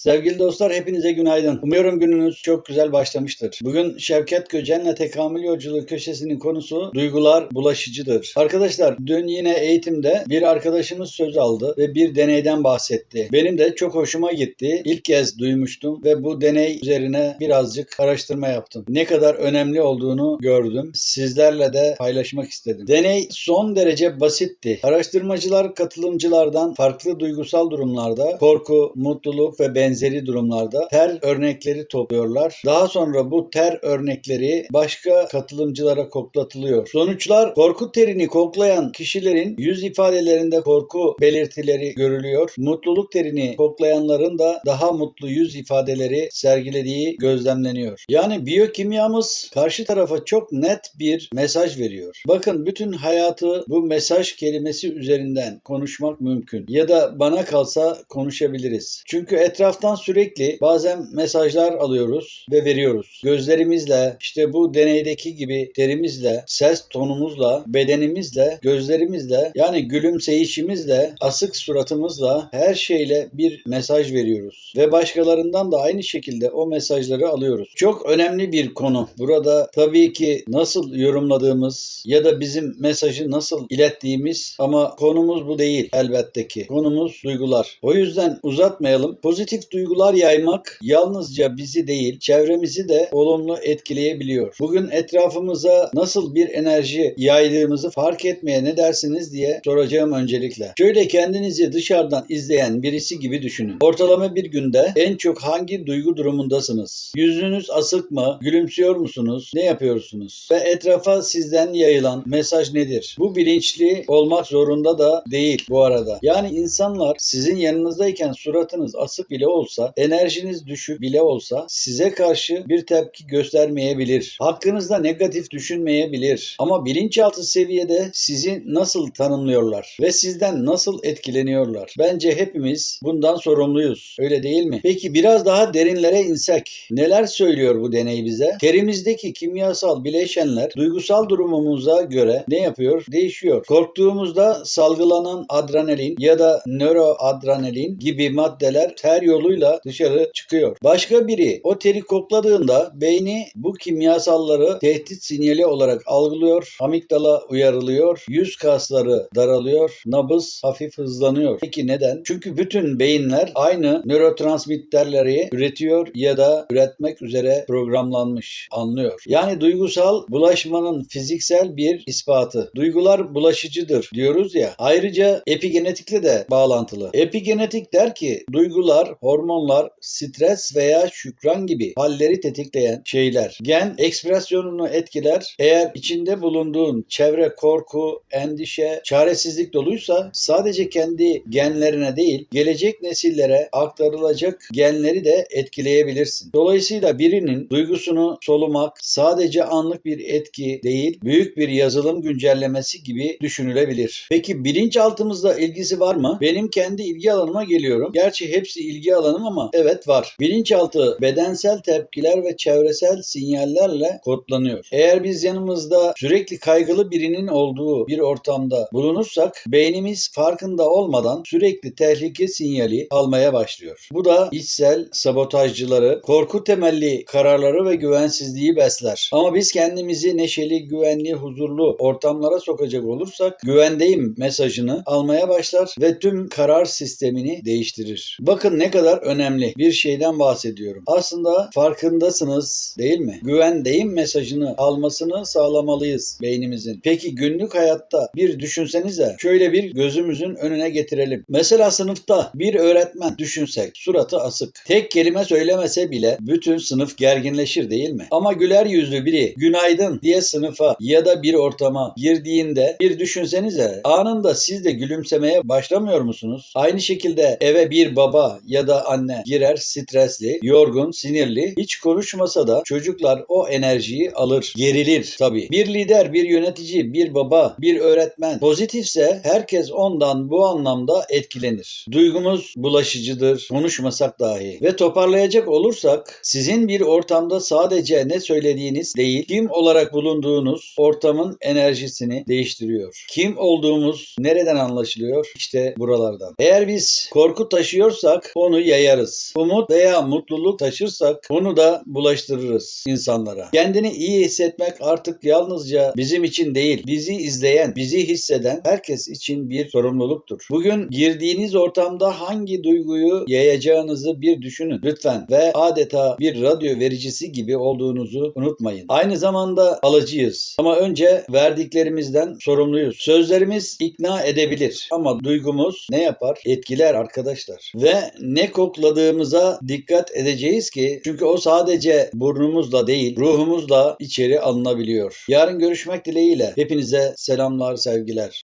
Sevgili dostlar hepinize günaydın. Umuyorum gününüz çok güzel başlamıştır. Bugün Şevket Göcen'le Tekamül Yolculuğu köşesinin konusu duygular bulaşıcıdır. Arkadaşlar dün yine eğitimde bir arkadaşımız söz aldı ve bir deneyden bahsetti. Benim de çok hoşuma gitti. İlk kez duymuştum ve bu deney üzerine birazcık araştırma yaptım. Ne kadar önemli olduğunu gördüm. Sizlerle de paylaşmak istedim. Deney son derece basitti. Araştırmacılar katılımcılardan farklı duygusal durumlarda korku, mutluluk ve benzeri durumlarda ter örnekleri topluyorlar. Daha sonra bu ter örnekleri başka katılımcılara koklatılıyor. Sonuçlar korku terini koklayan kişilerin yüz ifadelerinde korku belirtileri görülüyor. Mutluluk terini koklayanların da daha mutlu yüz ifadeleri sergilediği gözlemleniyor. Yani biyokimyamız karşı tarafa çok net bir mesaj veriyor. Bakın bütün hayatı bu mesaj kelimesi üzerinden konuşmak mümkün. Ya da bana kalsa konuşabiliriz. Çünkü etraftan sürekli bazen mesajlar alıyoruz ve veriyoruz. Gözlerimizle, işte bu deneydeki gibi terimizle, ses tonumuzla, bedenimizle, gözlerimizle, yani gülümseyişimizle, asık suratımızla her şeyle bir mesaj veriyoruz. Ve başkalarından da aynı şekilde o mesajları alıyoruz. Çok önemli bir konu. Burada tabii ki nasıl yorumladığımız ya da bizim mesajı nasıl ilettiğimiz ama konumuz bu değil elbette ki. Konumuz duygular. O yüzden uzatmayalım. Pozitif duygular yaymak yalnızca bizi değil, çevremizi de olumlu etkileyebiliyor. Bugün etrafımıza nasıl bir enerji yaydığımızı fark etmeye ne dersiniz diye soracağım öncelikle. Şöyle kendinizi dışarıdan izleyen birisi gibi düşünün. Ortalama bir günde en çok hangi duygu durumundasınız? Yüzünüz asık mı? Gülümsüyor musunuz? Ne yapıyorsunuz? Ve etrafa sizden yayılan mesaj nedir? Bu bilinçli olmak zorunda da değil bu arada. Yani insanlar sizin yanınızdayken suratınız asık bile olsa, enerjiniz düşük bile olsa size karşı bir tepki göstermeyebilir. Hakkınızda negatif düşünmeyebilir. Ama bilinçaltı seviyede sizi nasıl tanımlıyorlar ve sizden nasıl etkileniyorlar? Bence hepimiz bundan sorumluyuz. Öyle değil mi? Peki biraz daha derinlere insek. Neler söylüyor bu deney bize? Terimizdeki kimyasal bileşenler duygusal durumumuza göre ne yapıyor? Değişiyor. Korktuğumuzda salgılanan adrenalin ya da nöroadrenalin gibi maddeler ter yoluyla dışarı çıkıyor. Başka biri o teri kokladığında beyni bu kimyasalları tehdit sinyali olarak algılıyor. Amigdala uyarılıyor. Yüz kasları daralıyor. Nabız hafif hızlanıyor. Peki neden? Çünkü bütün beyinler aynı nörotransmitterleri üretiyor ya da üretmek üzere programlanmış. Anlıyor. Yani duygusal bulaşmanın fiziksel bir ispatı. Duygular bulaşıcıdır diyoruz ya. Ayrıca epigenetikle de bağlantılı. Epigenetik der ki duygular, hormonlar, stres veya şükran gibi halleri tetikleyen şeyler. Gen ekspresyonunu etkiler. Eğer içinde bulunduğun çevre korku, endişe, çaresizlik doluysa sadece kendi genlerine değil, gelecek nesillere aktarılacak genleri de etkileyebilirsin. Dolayısıyla birinin duygusunu solumak sadece anlık bir etki değil, büyük bir yazılım güncellemesi gibi düşünülebilir. Peki bilinçaltımızla ilgisi var mı? Benim kendi ilgi alanıma geliyorum. Gerçi hepsi ilgi alanım ama evet var. Bilinçaltı bedensel tepkiler ve çevresel sinyallerle kodlanıyor. Eğer biz yanımızda sürekli kaygılı birinin olduğu bir ortamda bulunursak beynimiz farkında olmadan sürekli tehlike sinyali almaya başlıyor. Bu da içsel sabotajcıları, korku temelli kararları ve güvensizliği besler. Ama biz kendimizi neşeli, güvenli, huzurlu ortamlara sokacak olursak güvendeyim mesajını almaya başlar ve tüm karar sistemini değiştirir. Bakın ne kadar önemli bir şeyden bahsediyorum. Aslında farkındasınız değil mi? Güvendeyim mesajını almasını sağlamalıyız beynimizin. Peki günlük hayatta bir düşünsenize şöyle bir gözümüzün önüne getirelim. Mesela sınıfta bir öğretmen düşünsek suratı asık. Tek kelime söylemese bile bütün sınıf gerginleşir değil mi? Ama güler yüzlü biri günaydın diye sınıfa ya da bir ortama girdiğinde bir düşünsenize anında siz de gülümsemeye başlamıyor musunuz? Aynı şekilde eve bir baba ya anne girer stresli, yorgun, sinirli, hiç konuşmasa da çocuklar o enerjiyi alır, gerilir tabii. Bir lider, bir yönetici, bir baba, bir öğretmen pozitifse herkes ondan bu anlamda etkilenir. Duygumuz bulaşıcıdır, konuşmasak dahi. Ve toparlayacak olursak sizin bir ortamda sadece ne söylediğiniz değil, kim olarak bulunduğunuz ortamın enerjisini değiştiriyor. Kim olduğumuz nereden anlaşılıyor? İşte buralardan. Eğer biz korku taşıyorsak onu yayarız. Umut veya mutluluk taşırsak bunu da bulaştırırız insanlara. Kendini iyi hissetmek artık yalnızca bizim için değil, bizi izleyen, bizi hisseden herkes için bir sorumluluktur. Bugün girdiğiniz ortamda hangi duyguyu yayacağınızı bir düşünün lütfen ve adeta bir radyo vericisi gibi olduğunuzu unutmayın. Aynı zamanda alıcıyız ama önce verdiklerimizden sorumluyuz. Sözlerimiz ikna edebilir ama duygumuz ne yapar? Etkiler arkadaşlar. Ve ne kokladığımıza dikkat edeceğiz ki çünkü o sadece burnumuzla değil ruhumuzla içeri alınabiliyor. Yarın görüşmek dileğiyle hepinize selamlar sevgiler.